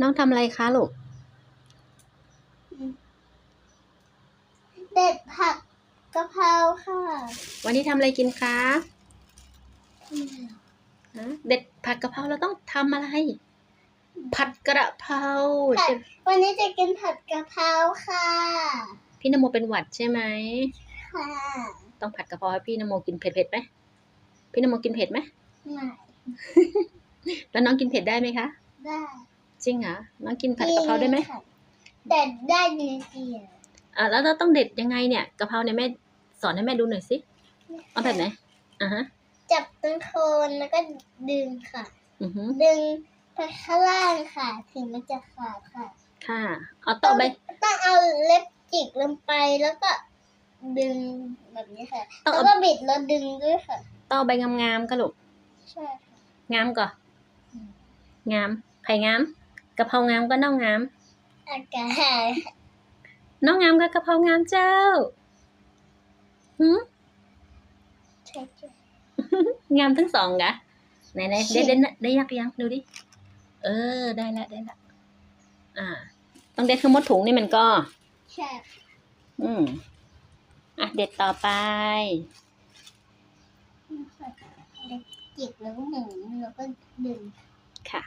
น้องทำอะไรคะลูก เด็ดผักกะเพราค่ะวันนี้ทำอะไรกินคะฮะเด็ดผัดกะเพราเราต้องทำอะไร ผัดกระเพราผัใช่ดวันนี้จะกินผัดกะเพราค่ะพี่นโมเป็นหวัดใช่ไหมค่ะต้องผัดกะเพราให้พี่นโมกินเผ็ดๆไหมพี่นโมกินเผ็ดไหมไม่แล้วน้องกินเผ็ดได้ไหมคะได้ จริงเหรอน้องกินผัดกะเพราได้ไหมค่ะแต่ได้นิดเดียวอะแล้วเราต้องเด็ดยังไงเนี่ยกะเพราเนี่ยแม่สอนให้แม่ดูหน่อยสิเอาแบบไหนอะฮะ จับต้นโคนแล้วก็ดึงค่ะอือหือดึงไปข้างล่างค่ะ ถึงมันจะขาดค่ะ ค่ะ เอาต่อไปต้องเอาเล็บจิกลงไปแล้วก็ดึงแบบนี้ค่ะต้องแล้วเอาก็บิดแล้วดึงด้วยค่ะ ต่อใบงามๆก็ลูกใช่ค่ะงามก่อนงามไผ่งาม กะเพรางามก็น้องงามอากาศน้องงามกับกะเพรางามเจ้าหืมใช่ใช่งามทั้งสองกะไหนไหนได้ได้ได้ยักยังดูดิ เออ ได้ละได้ละอ่า ต้องเด็ดข้างมดถุงนี่มันก็ ใช่ค่ะอืมอะเด็ดต่อไปเล็บจิกแล้วก็หมุนแล้วก็ดึงค่ะ